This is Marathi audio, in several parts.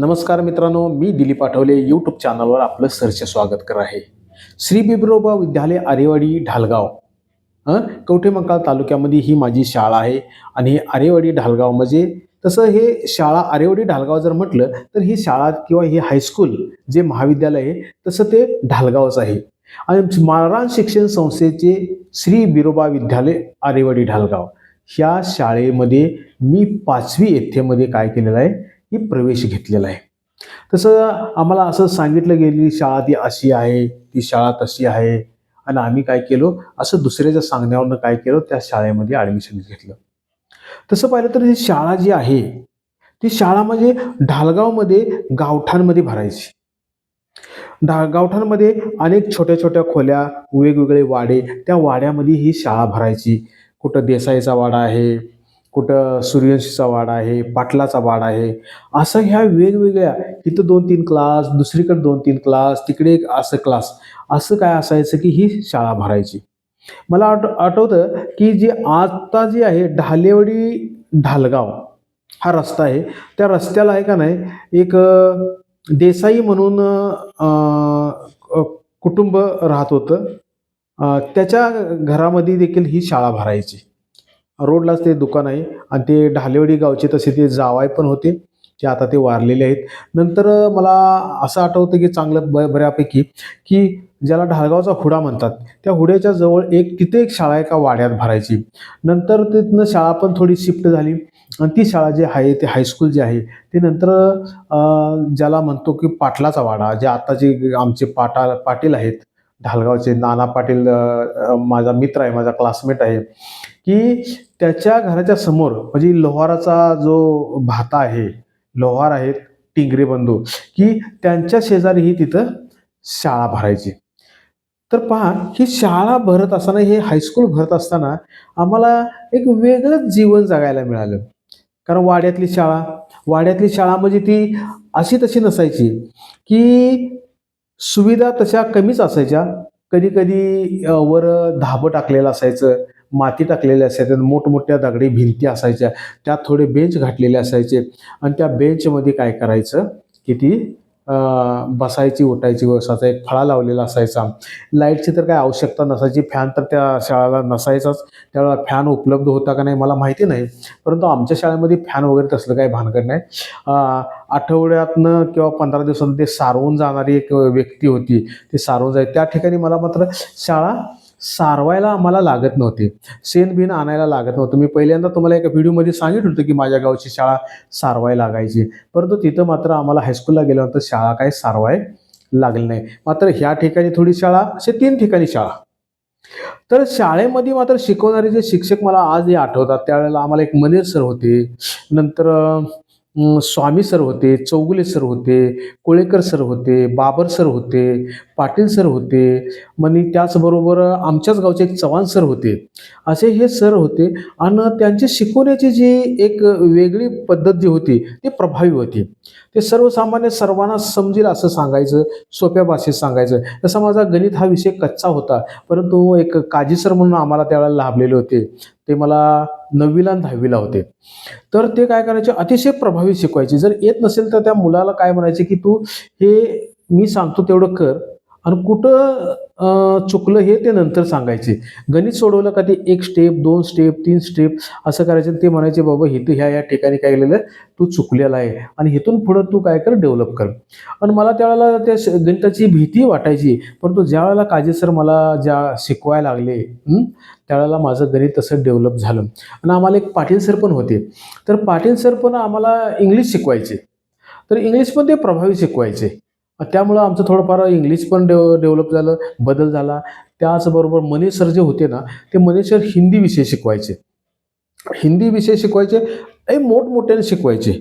नमस्कार मित्रांनो मी दिलीप आठवले यूट्यूब चॅनलवर आपलं सरचे स्वागत करत आहे. श्री बिब्रोबा विद्यालय आरेवाडी ढालगाव. हं कवठेमंकाळ तालुक्यामध्ये ही माझी शाळा आहे आणि हे आरेवाडी ढालगाव म्हणजे तसं हे शाळा आरेवाडी ढालगाव जर म्हटलं तर ही शाळा किंवा हे हायस्कूल जे महाविद्यालय आहे तसं ते ढालगावच आहे. आणि महाराज शिक्षण संस्थेचे श्री बिरोबा विद्यालय आरेवाडी ढालगाव. ह्या शाळेमध्ये मी पाचवी येथेमध्ये काय केलेलं आहे? ही प्रवेश घेतलेला आहे. तसं आम्हाला असं सांगितलं गेली शाळा ती अशी आहे ती शाळा तशी आहे. आणि आम्ही काय केलो? असं दुसऱ्याच्या सांगण्यावरनं काय केलं? त्या शाळेमध्ये ॲडमिशन घेतलं. तसं पाहिलं तर ही शाळा जी आहे ती शाळा म्हणजे ढालगावमध्ये गावठांमध्ये भरायची. ढा गावठांमध्ये अनेक छोट्या छोट्या खोल्या वेगवेगळे वाडे त्या वाड्यामध्ये ही शाळा भरायची. कुठं देसाईचा वाडा आहे कुठं सूर्यवंशीचा वाडा आहे पाटलाचा वाडा आहे असं ह्या वेगवेगळ्या इथं दोन तीन क्लास दुसरीकडे दोन तीन क्लास तिकडे एक असं क्लास असं काय असायचं की ही शाळा भरायची. मला आठ आठवतं की जी आता जी आहे ढालेवडी ढालगाव हा रस्ता आहे. त्या रस्त्याला आहे का नाही एक देसाई म्हणून कुटुंब राहत होतं. त्याच्या घरामध्ये देखील ही शाळा भरायची. रोडलाच ते दुकान आहे आणि ते ढालेवडी गावचे तसे ते जावाय पण होते ते आता ते वारलेले आहेत. नंतर मला असं आठवतं की चांगलं ब बऱ्यापैकी की ज्याला ढालगावचा हुडा म्हणतात त्या हुड्याच्या जवळ एक तिथे एक शाळा एका वाड्यात भरायची. नंतर तिथनं शाळा पण थोडी शिफ्ट झाली आणि ती शाळा जी आहे ते हायस्कूल जे आहे ते नंतर ज्याला म्हणतो की पाटलाचा वाडा जे आता जे आमचे पाटा पाटील आहेत ढालगावचे नाना पाटील माझा मित्र आहे माझा क्लासमेट आहे की त्याच्या घराच्या समोर म्हणजे लोहाराचा जो भाता आहे लोहार आहेत टिंगरे बंधू की त्यांच्या शेजारी ही तिथं शाळा भरायची. तर पहा ही शाळा भरत असताना हे हायस्कूल भरत असताना आम्हाला एक वेगळंच जीवन जगायला मिळालं. कारण वाड्यातली शाळा वाड्यातली शाळा म्हणजे ती अशी तशी नसायची की सुविधा तशा कमीच असायच्या. कधी कधी वर धाबं टाकलेलं असायचं माती टाकलेली असायचं मोठमोठ्या दगडी भिंती असायच्या त्यात थोडे बेंच घातलेले असायचे. आणि त्या बेंचमध्ये काय करायचं की ती बसायची उठायची व्यवस्था एक फळा लावलेला असायचा. लाईटची तर काय आवश्यकता नसायची फॅन तर त्या शाळेला नसायचाच. त्यावेळेला फॅन उपलब्ध होता का नाही मला माहिती नाही. परंतु आमच्या शाळेमध्ये फॅन वगैरे तसलं काही भानगड नाही. आठवड्यातनं किंवा पंधरा दिवसांनी ते सारवून जाणारी एक व्यक्ती होती. ती सारवून जाईल त्या ठिकाणी मला मात्र शाळा सारवायला आम्हाला लागत नव्हती. शेण बिन आणायला लागत नव्हतं. मी पहिल्यांदा तुम्हाला एका व्हिडिओमध्ये सांगितलं होतं की माझ्या गावची शाळा सारवाय लागायची. परंतु तिथं मात्र आम्हाला हायस्कूलला गेल्यानंतर शाळा काय सारवाय लागली नाही. मात्र ह्या ठिकाणी थोडी शाळा असे तीन ठिकाणी शाळा. तर शाळेमध्ये मात्र शिकवणारे जे शिक्षक मला आजही आठवतात त्यावेळेला आम्हाला एक मनेर सर होते. नंतर स्वामी सर होते चौगुले सर होते कोळेकर सर होते बाबर सर होते पाटील सर होते आणि त्याचबरोबर आमच्याच गावचे एक चव्हाण सर होते. असे हे सर होते आणि त्यांची शिकवण्याची जी एक वेगळी पद्धत जी होती ती प्रभावी होती. ते सर्वसामान्य सर्वांना समजेल असं सांगायचं सोप्या भाषेत सांगायचं. तसा माझा गणित हा विषय कच्चा होता परंतु एक काजी सर म्हणून आम्हाला त्यावेळेला लाभलेले होते. ते मला नववीला आणि दहावीला होते. तर ते काय करायचे? अतिशय प्रभावी शिकवायचे. जर येत नसेल तर त्या मुलाला काय म्हणायचे की तू हे मी सांगतो तेवढं कर आणि कुठं चुकलं हे ते नंतर सांगायचे. गणित सोडवलं का ते एक स्टेप दोन स्टेप तीन स्टेप असं करायचं आणि ते म्हणायचे बाबा हिथं ह्या या ठिकाणी काय केलेलं तू चुकलेला आहे. आणि इथून पुढं तू काय कर? डेव्हलप कर. आणि मला त्यावेळेला त्या श- गणिताची भीती वाटायची. परंतु ज्या वेळेला काजी सर मला ज्या शिकवायला लागले त्यावेळेला माझं गणित तसं डेव्हलप झालं. आणि आम्हाला एक पाटील सर पण होते. तर पाटील सर पण आम्हाला इंग्लिश शिकवायचे. तर इंग्लिश पण ते प्रभावी शिकवायचे. त्यामुळं आमचं थोडंफार इंग्लिश पण डेव डेव्हलप झालं बदल झाला. त्याचबरोबर मनीष सर जे होते ना ते मनीष सर हिंदी विषय शिकवायचे. हिंदी विषय शिकवायचे ए मोठमोठ्याने शिकवायचे.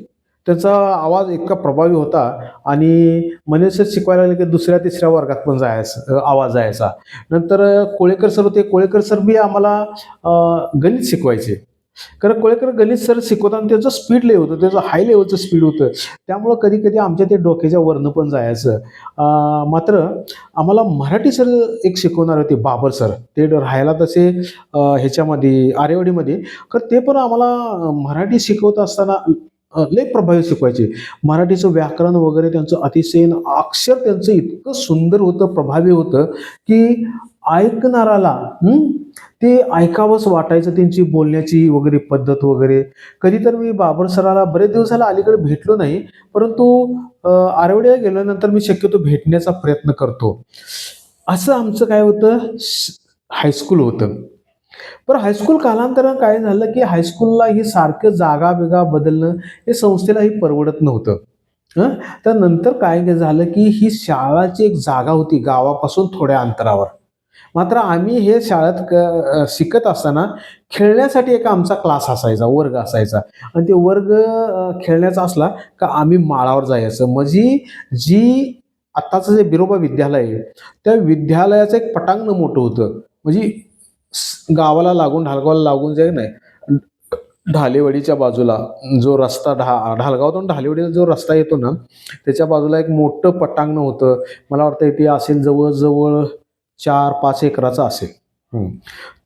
त्याचा आवाज इतका प्रभावी होता आणि मनीष सर शिकवायला लागले की दुसऱ्या तिसऱ्या वर्गात पण जायचं आवाज जायचा. नंतर कोळेकर सर होते. कोळेकर सर बी आम्हाला गणित शिकवायचे. कारण कोळेकर गणित सर शिकवताना त्याचं स्पीड लय होतं. त्याचं हाय लेवलचं स्पीड होतं. त्यामुळं कधी कधी आमच्या ते डोक्याच्या वरनं पण जायचं. मात्र आम्हाला मराठी सर एक शिकवणार होते बाबर सर. ते राहायला तसे ह्याच्यामध्ये आरेवाडीमध्ये. तर ते पण आम्हाला मराठी शिकवत असताना लय प्रभावी शिकवायचे. मराठीचं व्याकरण वगैरे त्यांचं अतिशय अक्षर त्यांचं इतकं सुंदर होतं प्रभावी होतं की ऐकणाराला ते ऐकावंच वाटायचं त्यांची बोलण्याची वगैरे पद्धत वगैरे. कधी तर मी बाबर सराला बरेच दिवस झाला अलीकडे भेटलो नाही परंतु आरवड्या आरवड्याला गेल्यानंतर मी शक्यतो भेटण्याचा प्रयत्न करतो. असं आमचं काय होतं? श- हायस्कूल होतं. पण हायस्कूल कालांतरानं काय झालं की हायस्कूलला ही सारखं जागा बिगा बदलणं हे संस्थेलाही परवडत नव्हतं. हं? तर नंतर काय झालं की ही शाळाची एक जागा होती गावापासून थोड्या अंतरावर. मात्र आम्ही हे शाळेत क शिकत असताना खेळण्यासाठी एक आमचा क्लास असायचा वर्ग असायचा. आणि ते वर्ग खेळण्याचा असला का आम्ही माळावर जायचं. म्हणजे जी आत्ताचं जे बिरोबा विद्यालय आहे त्या विद्यालयाचं एक पटांगण मोठं होतं. म्हणजे गावाला लागून ढालगावला लागून जे नाही ढालेवाडीच्या बाजूला जो रस्ता ढा ढालगावातून ढालेवाडीला जो रस्ता येतो ना त्याच्या बाजूला एक मोठं पटांगण होतं. मला वाटतं ते असेल जवळजवळ चार पाच एकराचं असेल.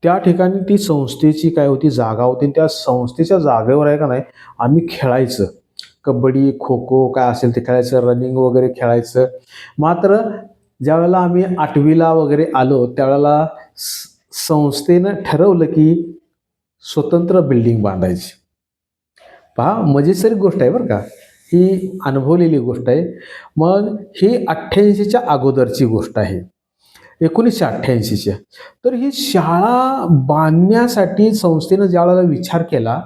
त्या ठिकाणी ती संस्थेची काय होती जागा होती. आणि त्या संस्थेच्या जागेवर आहे का नाही आम्ही खेळायचं. कबड्डी खो खो काय असेल ते खेळायचं रनिंग वगैरे खेळायचं. मात्र ज्यावेळेला आम्ही आठवीला वगैरे आलो त्यावेळेला स- संस्थेनं ठरवलं की स्वतंत्र बिल्डिंग बांधायची. पहा मजेशीर गोष्ट आहे बरं का. ही अनुभवलेली गोष्ट आहे. मग ही अठ्ठ्याऐंशीच्या अगोदरची गोष्ट आहे. एकोणीसशे अठ्ठ्याऐंशीच्या. तर ही शाळा बांधण्यासाठी संस्थेनं ज्यावेळेला विचार केला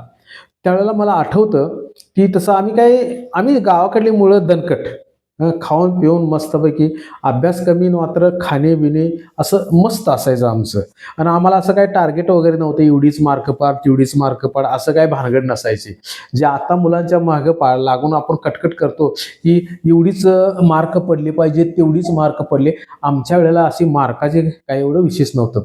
त्यावेळेला मला आठवतं की तसं आम्ही काय आम्ही गावाकडली मुळं दणकट. खाऊन पिऊन मस्तपैकी अभ्यास कमी मात्र खाणे बिणे असं मस्त असायचं आमचं. आणि आम्हाला असं काय टार्गेट वगैरे नव्हतं एवढीच मार्क पाड तेवढीच मार्क पाड असं काय भानगड नसायची. जे आता मुलांच्या मागं पा लागून आपण कटकट करतो की एवढीच मार्क पडले पाहिजे तेवढीच मार्क पडले. आमच्या वेळेला अशी मार्काचे काही एवढं विशेष नव्हतं.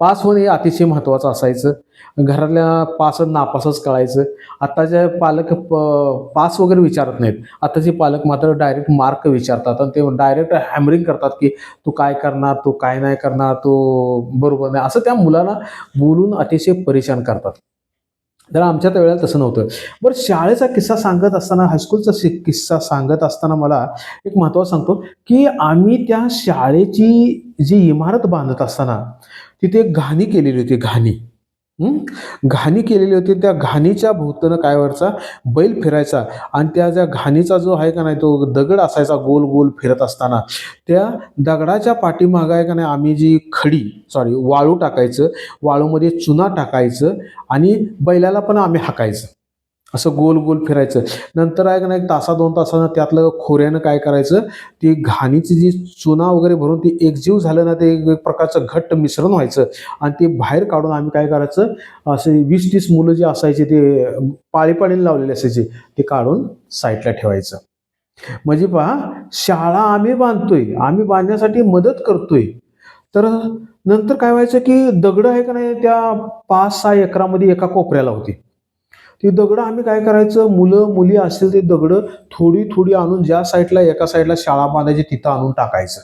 पास होणे हे अतिशय महत्त्वाचं असायचं. घरातल्या पास नापासच कळायचं. आत्ताच्या पालक प- पास वगैरे विचारत नाहीत. आत्ताचे पालक मात्र डायरेक्ट मार्क विचारतात आणि ते डायरेक्ट हॅमरिंग करतात की तू काय करणार तू काय नाही करणार तू बरोबर नाही. असं त्या मुलाला बोलून अतिशय परेशान करतात. तर आमच्या त्या वेळेला तसं नव्हतं. बरं शाळेचा किस्सा सांगत असताना हायस्कूलचा शि- किस्सा सांगत असताना मला एक महत्त्वाचं सांगतो की आम्ही त्या शाळेची जी इमारत बांधत असताना तिथे एक घाणी केलेली होती घाणी. घाणी केलेली होती. त्या घाणीच्या भोवतनं काय वरचा बैल फिरायचा. आणि त्या ज्या घाणीचा जो आहे का नाही तो दगड असायचा गोल गोल फिरत असताना. त्या दगडाच्या पाठीमाग आहे का नाही आम्ही जी खडी सॉरी वाळू टाकायचं. वाळूमध्ये चुना टाकायचं. आणि बैलाला पण आम्ही हाकायचं. असं गोल गोल फिरायचं. नंतर आहे का नाही एक तासा दोन तासानं त्यातलं खोऱ्यानं काय करायचं ती घाणीची जी चुना वगैरे भरून ती एकजीव झालं ना ते एक प्रकारचं घट्ट मिश्रण व्हायचं. आणि ते बाहेर काढून आम्ही काय करायचं असे वीस तीस मुलं जे असायची ते पाळीपाळीने लावलेले असायचे ते काढून साईडला ठेवायचं. म्हणजे पहा शाळा आम्ही बांधतोय आम्ही बांधण्यासाठी मदत करतोय. तर नंतर काय व्हायचं की दगड आहे का नाही त्या पाच सहा एकरामध्ये एका कोपऱ्याला होती. ती दगडं आम्ही काय करायचं? मुलं मुली असतील ते दगडं थोडी थोडी आणून ज्या साईडला एका साईडला शाळा बांधायची तिथं आणून टाकायचं.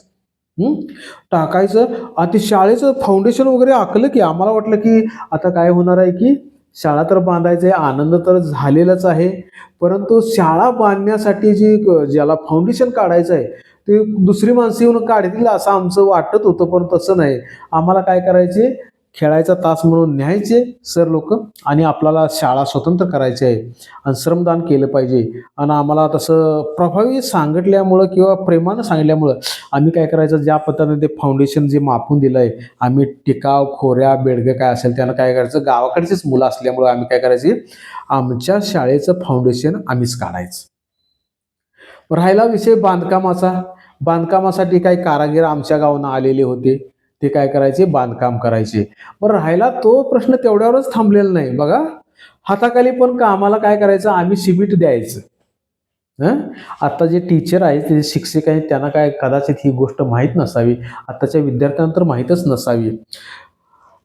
टाकायचं. आणि शाळेचं फाउंडेशन वगैरे आखलं की आम्हाला वाटलं की आता काय होणार आहे की शाळा तर बांधायचं आहे आनंद तर झालेलाच आहे. परंतु शाळा बांधण्यासाठी जी क- ज्याला फाउंडेशन काढायचं आहे ते दुसरी माणसं येऊन काढतील असं आमचं वाटत होतं पण तसं नाही. आम्हाला काय करायचे? खेळायचा तास म्हणून न्यायचे सर लोक आणि आपल्याला शाळा स्वतंत्र करायची आहे आणि श्रमदान केलं पाहिजे. आणि आम्हाला तसं प्रभावी सांगितल्यामुळं किंवा प्रेमानं सांगितल्यामुळं आम्ही काय करायचं ज्या पद्धतीने ते फाउंडेशन जे मापून दिलं आहे आम्ही टिकाव खोऱ्या बेडगं काय असेल त्यांना काय करायचं गावाकडचीच मुलं असल्यामुळं आम्ही काय करायचे आमच्या शाळेचं फाउंडेशन आम्हीच काढायचं. राहिला विषय बांधकामाचा. बांधकामासाठी काही कारागीर आमच्या गावानं आलेले होते. ते काय करायचे? बांधकाम करायचे. पण राहिला तो प्रश्न तेवढ्यावरच थांबलेला नाही. बघा हाताखाली पण कामाला काय करायचं? आम्ही सिमेंट द्यायचं. हं? आता जे टीचर आहेत ते शिक्षक आहेत त्यांना काय कदाचित ही गोष्ट माहीत नसावी. आत्ताच्या विद्यार्थ्यांना तर माहीतच नसावी.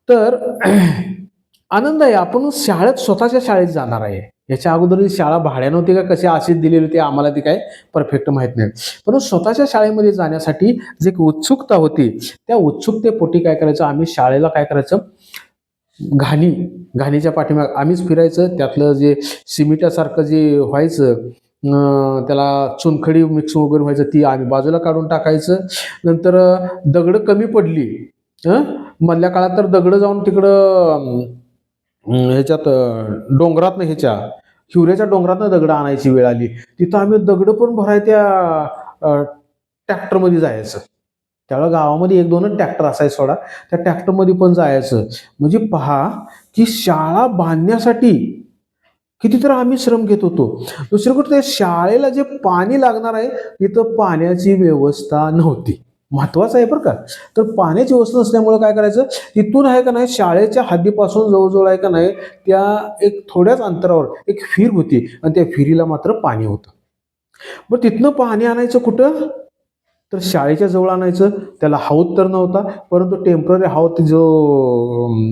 तर आनंद आहे आपण शाळेत स्वतःच्या शाळेत जाणार आहे. याच्या अगोदर शाळा भाड्यानं होती का कशी अशीच दिलेली होती आम्हाला ती काय परफेक्ट माहीत नाही. पण स्वतःच्या शाळेमध्ये जाण्यासाठी जी एक उत्सुकता होती त्या उत्सुकतेपोटी काय करायचं? आम्ही शाळेला काय करायचं? घाणी घाणीच्या पाठीमाग आम्हीच फिरायचं त्यातलं जे सिमिटासारखं जे व्हायचं त्याला चुनखडी मिक्स वगैरे व्हायचं ती आम्ही बाजूला काढून टाकायचं. नंतर दगडं कमी पडली. हं मधल्या काळात तर दगडं जाऊन तिकडं ह्याच्यात डोंगरातनं ह्याच्या हिवऱ्याच्या डोंगरातनं दगडं आणायची वेळ आली. तिथं आम्ही दगडं पण भराय त्या ट्रॅक्टरमध्ये जायचं. त्यावेळेला गावामध्ये एक दोनच ट्रॅक्टर असायचं सोडा. त्या ट्रॅक्टरमध्ये पण जायचं. म्हणजे पहा की शाळा बांधण्यासाठी कितीतरी आम्ही श्रम घेत होतो. दुसरी गोष्ट त्या शाळेला जे पाणी लागणार आहे तिथं पाण्याची व्यवस्था नव्हती. महत्वाचं आहे बरं का. तर पाण्याची व्यवस्था नसल्यामुळं काय करायचं तिथून आहे का नाही शाळेच्या हद्दीपासून जवळजवळ आहे का नाही त्या एक थोड्याच अंतरावर एक फिर होती. आणि त्या फिरीला मात्र पाणी होतं. मग तिथनं पाणी आणायचं कुठं? तर शाळेच्या जवळ आणायचं त्याला हौद तर नव्हता परंतु टेंपररी हौद जो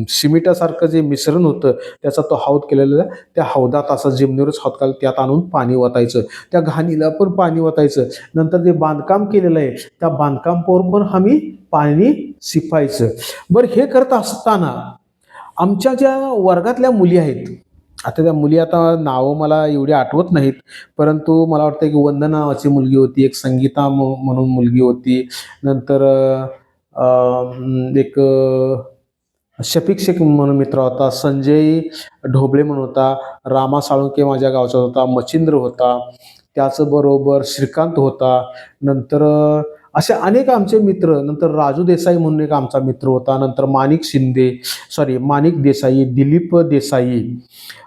सिमिटासारखं जे मिश्रण होतं त्याचा तो हौद केलेला त्या हौदात असा जिमनीवरच हौद त्यात आणून पाणी वतायचं. त्या घाणीला पण पाणी वतायचं. नंतर जे बांधकाम केलेलं आहे त्या बांधकामावर पण आम्ही पाणी शिपायचं. बरं हे करत असताना आमच्या ज्या वर्गातल्या मुली आहेत आता त्या मुली आता नावं मला एवढी आठवत नाहीत परंतु मला वाटतं की वंदना नावाची मुलगी होती एक संगीता म्हणून मुलगी होती. नंतर एक शफिक शेख म्हणून मित्र होता संजय ढोबळे म्हणून होता रामा साळुंके माझ्या गावचा होता मच्छिंद्र होता त्याचबरोबर श्रीकांत होता. नंतर असे अनेक आमचे मित्र नंतर राजू देसाई म्हणून एक आमचा मित्र होता नंतर माणिक शिंदे सॉरी माणिक देसाई दिलीप देसाई.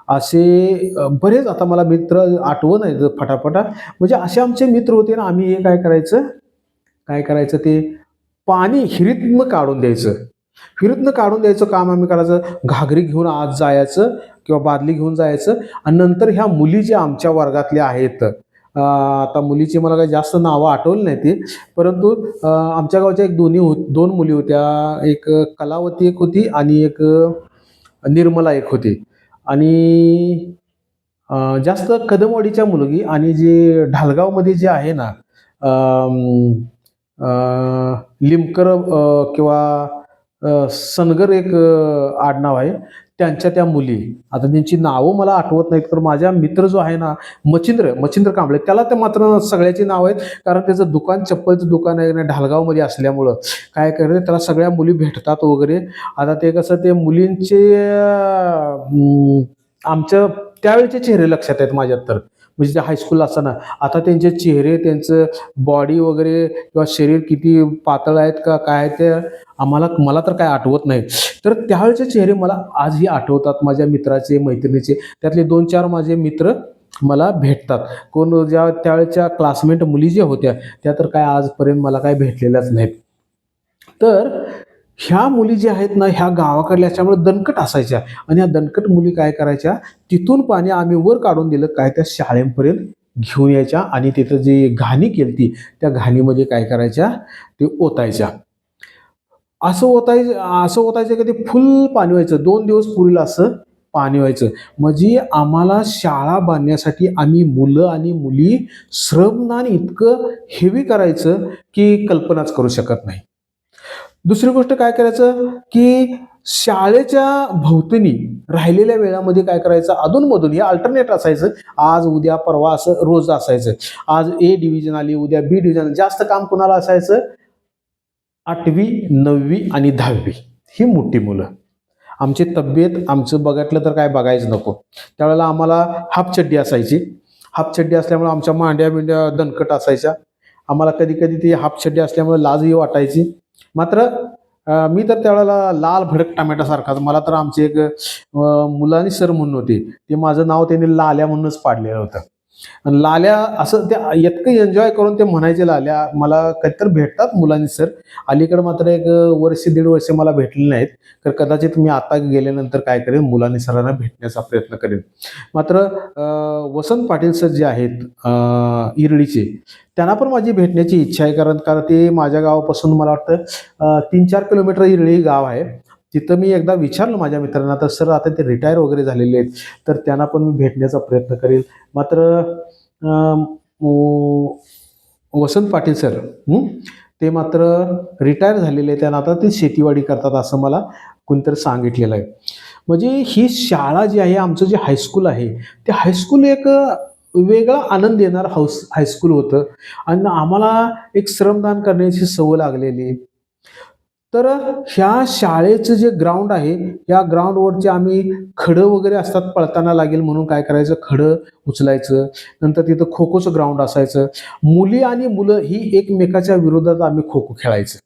असे बरेच आता मला मित्र आठवण आहेत फटाफटा. म्हणजे असे आमचे मित्र होते ना आम्ही हे काय करायचं? काय करायचं ते? पाणी हिरीतनं काढून द्यायचं. हिरीतनं काढून द्यायचं काम आम्ही करायचं. घागरी घेऊन आज जायचं किंवा बादली घेऊन जायचं. आणि नंतर ह्या मुली ज्या आमच्या वर्गातल्या आहेत आता मुलीची मला काही जास्त नावं आठवली नाही ती परंतु आमच्या गावच्या एक दोन्ही हो दोन मुली होत्या. एक कलावती एक होती आणि एक निर्मला एक होती. आणि जास्त कदमवाडीच्या मुलगी आणि जे ढालगावमध्ये जे आहे ना लिमकर किंवा सनगर एक आडनाव आहे. त्यांच्या त्या मुली आता त्यांची नावं मला आठवत नाहीत तर माझ्या मित्र जो आहे ना मच्छिंद्र मच्छिंद्र कांबळे त्याला ते मात्र सगळ्याची नाव आहेत कारण त्याचं दुकान चप्पलचं दुकान आहे ना ढालगावमध्ये असल्यामुळं. काय करते त्याला सगळ्या मुली भेटतात वगैरे. आता ते कसं ते मुलींचे आमच्या त्यावेळेचे चेहरे लक्षात आहेत माझ्यात तर. म्हणजे ते हायस्कूल असताना. आता त्यांचे चेहरे त्यांचं बॉडी वगैरे किंवा शरीर किती पातळ आहेत का काय आहे ते आम्हाला मला तर काय आठवत नाही. तर त्यावेळेचे चेहरे मला आजही आठवतात माझ्या मित्राचे मैत्रिणीचे. त्यातले दोन चार माझे मित्र मला भेटतात. कोण ज्या त्यावेळेच्या क्लासमेट मुली ज्या होत्या त्या तर काय आजपर्यंत मला काय भेटलेल्याच नाहीत. तर ह्या मुली ज्या आहेत ना ह्या गावाकडल्या त्यामुळे दणकट असायच्या. आणि ह्या दणकट मुली काय करायच्या तिथून पाणी आम्ही वर काढून दिलं काय त्या शाळेपर्यंत घेऊन यायच्या. आणि तिथं जी घाणी केलती त्या घाणीमध्ये काय करायच्या ते ओतायच्या. असं ओतायचं असं ओतायचं की ते फुल पाणी व्हायचं. दोन दिवस पुरीला असं पाणी व्हायचं. म्हणजे आम्हाला शाळा बांधण्यासाठी आम्ही मुलं आणि मुली श्रमदान इतकं हेवी करायचं की कल्पनाच करू शकत नाही. दुसरी गोष्ट काय करायचं की शाळेच्या भोवतणी राहिलेल्या वेळामध्ये काय करायचं? अधूनमधून हे अल्टरनेट असायचं. आज उद्या परवा असं रोज असायचं. आज ए डिव्हिजन आली उद्या बी डिव्हिजन जास्त काम कुणाला असायचं? आठवी नववी आणि दहावी. ही मोठी मुलं. आमची तब्येत आमचं बघितलं तर काय बघायचं नको. त्यावेळेला आम्हाला हापचड्डी असायची. हाफ चड्डी असल्यामुळे आमच्या मांड्या बिंड्या दणकट असायच्या. आम्हाला कधी कधी ती हाफ चड्डी असल्यामुळे लाजही वाटायची. मात्र मी तर त्यावेळेला लाल भडक टमॅटोसारखाच मला तर आमचे एक अं, मुलानी सर म्हणून होते ते माझं नाव त्यांनी लाल्या म्हणूनच पाडलेलं होतं. लाल्या असं ते इतकं एन्जॉय करून ते म्हणायचे लाल्या मला काहीतरी भेटतात मुलांनी सर अलीकडे मात्र एक वर्ष दीड वर्ष मला भेटले नाहीत. तर कदाचित मी आता गेल्यानंतर काय करेन मुलांनी सरांना भेटण्याचा प्रयत्न करेन. मात्र वसंत पाटील सर जे आहेत इरडीचे इरळीचे त्यांना पण माझी भेटण्याची इच्छा आहे. कारण कारण ते माझ्या गावापासून मला वाटतं तीन चार किलोमीटर इरळी गाव आहे. तिथं मी एकदा विचारलं माझ्या मित्रांना तर सर आता ते रिटायर वगैरे झालेले आहेत तर त्यांना पण मी भेटण्याचा प्रयत्न करेल. मात्र वसंत पाटील सर ते मात्र रिटायर झालेले आहेत त्यांना आता ते शेतीवाडी करतात असं मला कोणतरी सांगितलेलं आहे. म्हणजे ही शाळा जी आहे आमचं जे हायस्कूल आहे ते हायस्कूल एक वेगळा आनंद देणार हाऊस हायस्कूल होतं. आणि आम्हाला एक श्रमदान करण्याची सवय लागलेली तर ह्या शाळेचं जे ग्राउंड आहे या ग्राउंडवरचे आम्ही खडं वगैरे असतात पळताना लागेल म्हणून काय करायचं? खडं उचलायचं. नंतर तिथं खो खोचं ग्राउंड असायचं. मुली आणि मुलं ही एकमेकाच्या विरोधात आम्ही खो खो खेळायचं.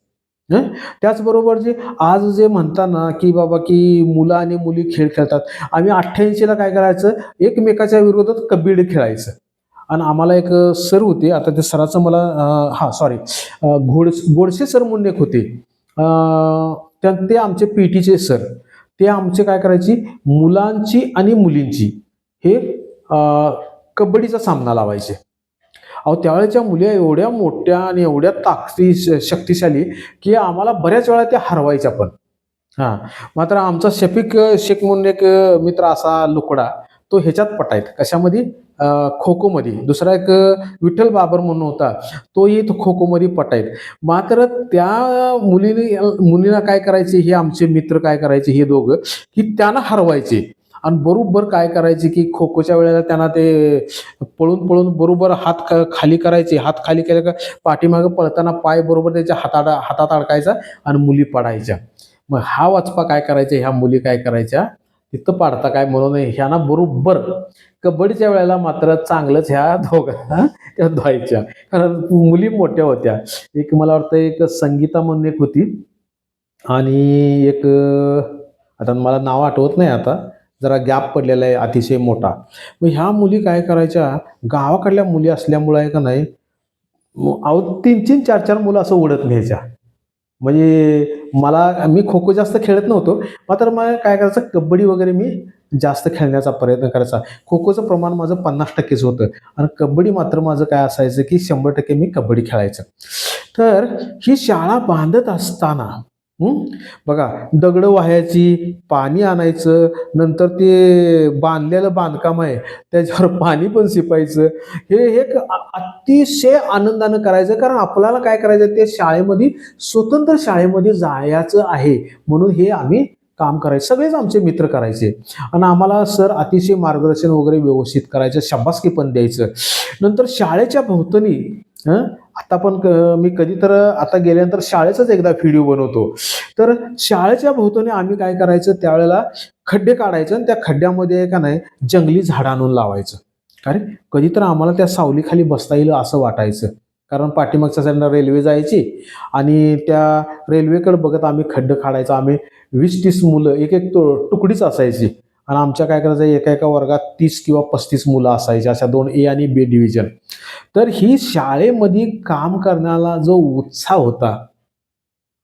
हं? त्याचबरोबर जे आज जे म्हणताना की बाबा की मुलं आणि मुली खेळ खेळतात आम्ही अठ्ठ्याऐंशीला काय करायचं? एकमेकाच्या विरोधात कबड्डी खेळायचं. आणि आम्हाला एक सर होते आता ते सराचं मला हा सॉरी घोड गोडसे सर म्हणून एक होते. त्या ते आमचे पी टीचे सर. ते आमचे काय करायची? मुलांची आणि मुलींची. हे कबड्डीचा सामना लावायचे. अहो त्यावेळेच्या मुली एवढ्या मोठ्या आणि एवढ्या ताकदी श- शक्तिशाली की आम्हाला बऱ्याच वेळा त्या हरवायच्या पण. हां. मात्र आमचा शफिक शेख म्हणून एक मित्र असा लुकडा तो ह्याच्यात पटायत कशामध्ये? खो खोमध्ये दुसरा एक विठ्ठल बाबर म्हणून होता. तोही तो खो खोमध्ये पटायत. मात्र त्या मुलीने मुलीला काय करायचे? हे आमचे मित्र काय करायचे? हे दोघं की त्यांना हरवायचे. आणि बरोबर काय करायचे की खो खोच्या वेळेला त्यांना ते पळून पळून बरोबर हात खाली करायचे. हात खाली केले का पाठीमागं पळताना पाय बरोबर त्याच्या हातात हातात अडकायचा आणि मुली पडायच्या. मग हा वाचपा काय करायचा? ह्या मुली काय करायच्या? तिथं पाडता काय म्हणून ह्यांना बरोबर कबड्डीच्या वेळेला मात्र चांगलंच ह्या दोघांना त्या धुवायच्या कारण मुली मोठ्या होत्या. एक मला वाटतं एक संगीता म्हणून एक होती. आणि एक आता मला नाव आठवत नाही आता. जरा गॅप पडलेला आहे अतिशय मोठा. मग ह्या मुली काय करायच्या? गावाकडल्या मुली असल्यामुळं आहे का नाही अहो तीन तीन चार चार मुलं असं उडत न्यायच्या. म्हणजे मला मी खो खो जास्त खेळत नव्हतो मात्र मग काय करायचं कबड्डी वगैरे मी जास्त खेळण्याचा प्रयत्न करायचा. खो खोचं प्रमाण माझं पन्नास टक्केच होतं. आणि कबड्डी मात्र माझं काय असायचं की शंभर टक्के मी कबड्डी खेळायचं. तर ही शाळा बांधत असताना बघा दगडं वाहायची पाणी आणायचं नंतर ते बांधलेलं बांधकाम आहे त्याच्यावर पाणी पण शिपायचं. हे एक अतिशय आनंदानं करायचं कारण आपल्याला काय करायचं ते शाळेमध्ये स्वतंत्र शाळेमध्ये जायचं आहे. म्हणून हे आम्ही काम करायचं. सगळेच आमचे मित्र करायचे. आणि आम्हाला सर अतिशय मार्गदर्शन वगैरे व्यवस्थित करायचं शाबासकी पण द्यायचं. नंतर शाळेच्या भोवतणी हं, आता पण क- मी कधी तर आता गेल्यानंतर शाळेचाच एकदा व्हिडिओ बनवतो. तर शाळेच्या भोवताने आम्ही काय करायचं त्यावेळेला खड्डे काढायचं आणि त्या खड्ड्यामध्ये का नाही जंगली झाडं आणून लावायचं. कारण कधी तर आम्हाला त्या सावलीखाली बसता येईल असं वाटायचं. कारण पाठीमागच्या साईडला रेल्वे जायची आणि त्या रेल्वेकडे बघत आम्ही खड्डे काढायचं. आम्ही वीस तीस मुलं एक एक तो तुकडीच असायची. आणि आमच्या काय करायचं एका एका वर्गात तीस किंवा पस्तीस मुलं असायची अशा दोन ए आणि बी डिव्हिजन तर ही शाळेमध्ये काम करण्याला जो उत्साह होता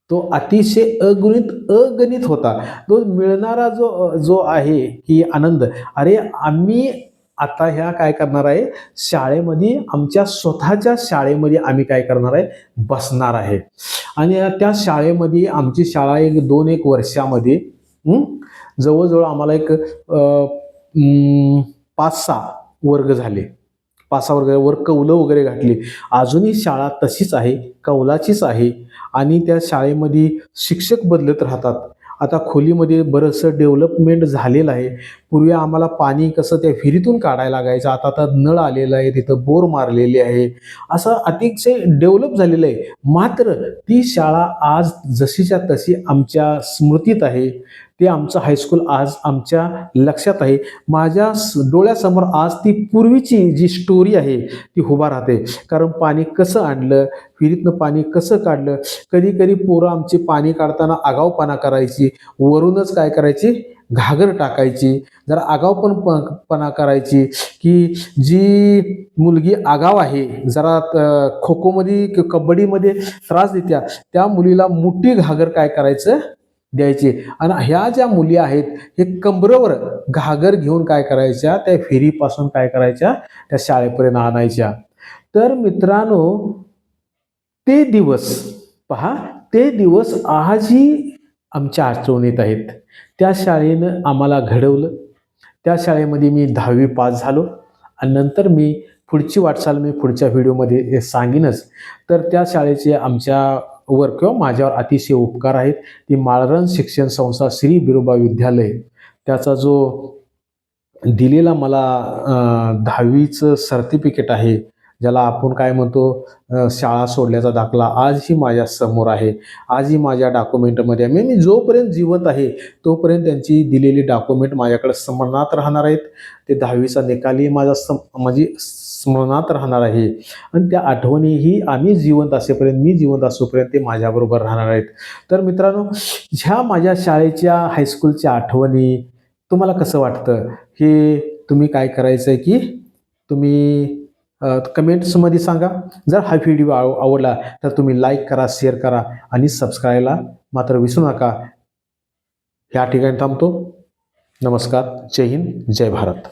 तो अतिशय अगणित अगणित होता. तो मिळणारा जो जो आहे की आनंद. अरे आम्ही आता ह्या काय करणार आहे? शाळेमध्ये आमच्या स्वतःच्या शाळेमध्ये आम्ही काय करणार आहे? बसणार आहे. आणि त्या शाळेमध्ये आमची शाळा एक दोन एक वर्षामध्ये जवळजवळ आम्हाला एक पाच सहा वर्ग झाले. पाच सहा वर्ग वर कौलं वगैरे घातली. अजूनही शाळा तशीच आहे कौलाचीच आहे आणि त्या शाळेमध्ये शिक्षक बदलत राहतात. आता खोलीमध्ये बरंचसं डेव्हलपमेंट झालेलं आहे. पूर्वी आम्हाला पाणी कसं त्या विहिरीतून काढायला लागायचं आता आता नळ आलेलं आहे तिथं बोर मारलेले आहे. असं अतिशय डेव्हलप झालेलं आहे. मात्र ती शाळा आज जशीच्या तशी आमच्या स्मृतीत आहे. ते आमचं हायस्कूल आज आमच्या लक्षात आहे. माझ्या स- डोळ्यासमोर आज ती पूर्वीची जी स्टोरी आहे ती उभा राहते. कारण पाणी कसं आणलं विहिरीतनं पाणी कसं काढलं कधी कधी पोरं आमची पाणी काढताना आगाऊपणा करायची वरूनच काय करायची? घागर टाकायची. जरा आगाव पण प- पणा करायची की जी मुलगी आगाव आहे जरा खो खोमध्ये क- कबड्डीमध्ये त्रास देत्या त्या मुलीला मोठी घागर काय करायचं? द्यायची. आणि ह्या ज्या मुली आहेत हे कंबरवर घागर घेऊन काय करायच्या? त्या फेरीपासून काय करायच्या? त्या शाळेपर्यंत आणायच्या. तर मित्रांनो ते दिवस पहा ते दिवस आजही आमच्या आठवणीत आहेत. त्या शाळेनं आम्हाला घडवलं. त्या शाळेमध्ये मी दहावी पास झालो. आणि नंतर मी पुढची वाटचाल मी पुढच्या व्हिडिओमध्ये सांगीनच. तर त्या शाळेचे आमच्या वर किंवा माझ्यावर अतिशय उपकार आहेत. ती माळरण शिक्षण संस्था श्री बिरोबा विद्यालय. त्याचा जो दिलेला मला दहावीचं सर्टिफिकेट आहे ज्याला आपण काय म्हणतो शाळा सोडल्याचा दाखला आजही माझ्यासमोर आहे. आजही माझ्या डॉक्युमेंटमध्ये आहे. म्हणजे मी जोपर्यंत जिवंत आहे तोपर्यंत त्यांची दिलेली डॉक्युमेंट माझ्याकडे समरणात राहणार आहेत. ते दहावीचा निकालही माझा सम म्हणजे स्मरणात राहणार आहे. आणि त्या आठवणीही आम्ही जिवंत असेपर्यंत मी जिवंत असूपर्यंत ते माझ्याबरोबर राहणार आहेत. तर मित्रांनो ह्या माझ्या शाळेच्या हायस्कूलच्या आठवणी तुम्हाला कसं वाटतं? हे तुम्ही काय करायचं आहे की तुम्ही कमेंट्समध्ये सांगा. जर हा व्हिडिओ आव आवडला तर तुम्ही लाईक करा शेअर करा आणि सबस्क्राईबला मात्र विसरू नका. ह्या ठिकाणी थांबतो. नमस्कार. जय हिंद. जय भारत.